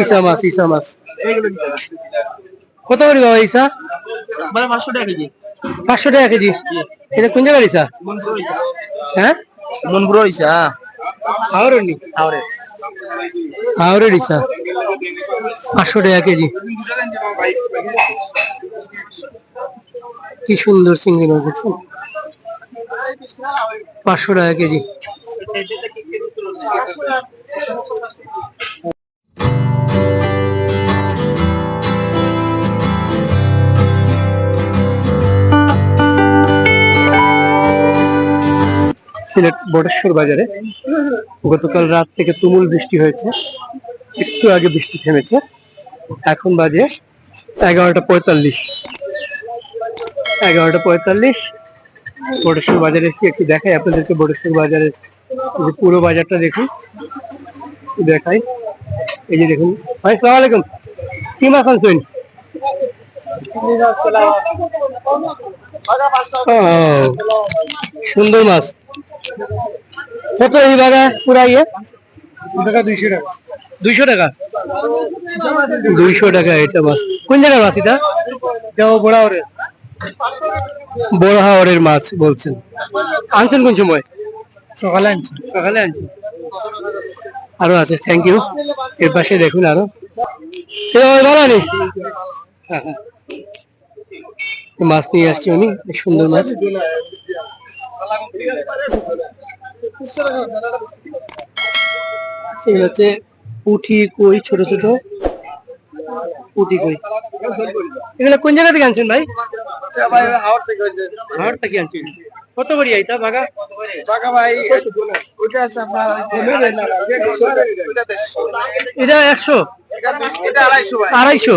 ইসা মাছ ইসা মাছ কত করে বাবা ইসা পাঁচশো টাকা কেজি। পাঁচশো টাকা কেজি? এটা কোন জায়গার ইসা হ্যাঁ? মনপুর হইছা হাওড়ের নি? হাওড়ে হাওড়ের ইসা পাঁচশো টাকা কেজি। কি সুন্দর চিংড়ি মাছ দেখছেন? পাঁচশো টাকা কেজি। সিলেট বটেশ্বর বাজারে। গতকাল রাত থেকে তুমুল বৃষ্টি হয়েছে। একটু আগে বৃষ্টি থেমেছে। এখন বাজে এগারোটা পঁয়তাল্লিশ। এগারোটা পঁয়তাল্লিশ। বটেশ্বর বাজারে এসে একটু দেখাই আপনাদেরকে বটেশ্বর বাজারের যে পুরো বাজারটা দেখুন। দেখাই। এই যে দেখুন। ভাই সালাম আলাইকুম। কি মাছ আনছেন? ও, সুন্দর মাছ। কত এই বাগা পুরা ইয়ে? টাকা দুইশো টাকা। দুইশো টাকা? দুইশো টাকা এটা মাছ। কোন জায়গার মাছ এটা? দেও বড়া ওরে। বড় মাছ বলছেন। আনছেন কোন সময়? সকালে আনছি। সকালে আনছেন। আরও আছে থ্যাংক ইউ এর পাশে দেখুন আরও। ভালো নেই হ্যাঁ, হ্যাঁ। মাছ নিয়ে আসছি উনি সুন্দর মাছ। হচ্ছে পুঁটি কই ছোট ছোট পুঁটি কই। এগুলো কোন জায়গা থেকে আনছেন ভাই? হাওড় থেকে আনছেন। কত করি এইটা বাগা টাকা ভাই ওইটা আছে আপনার এটা একশো এটা আড়াইশো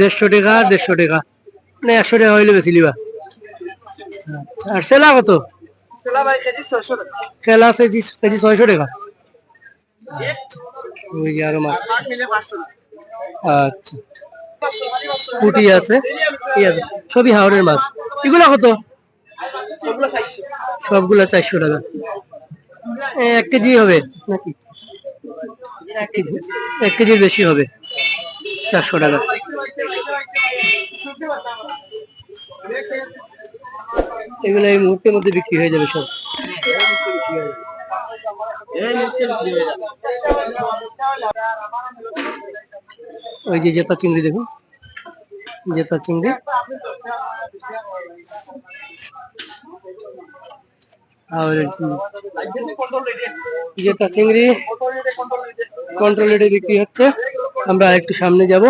দেড়শো টাকা দেড়শো টাকা। মানে একশো টাকা হইলে বেশি লিবা। আর সেলা কত? ভাই কেজি কেজি ছয়শো টাকা। ওই যে আরও মাছ। আচ্ছা। পুঁটি আছে। সবই হাওড়ের মাছ। এগুলা কত? সবগুলো চারশো। টাকা। এক কেজি হবে নাকি? এক কেজি এক কেজির বেশি হবে। চারশো টাকা। এগুলো এই মুহূর্তের মধ্যে বিক্রি হয়ে যাবে সব। ওই যে জেতা চিংড়ি দেখুন। জেতা চিংড়ি। আর জেতা চিংড়ি। কন্ট্রোল রেটে বিক্রি হচ্ছে। আমরা একটু সামনে যাব।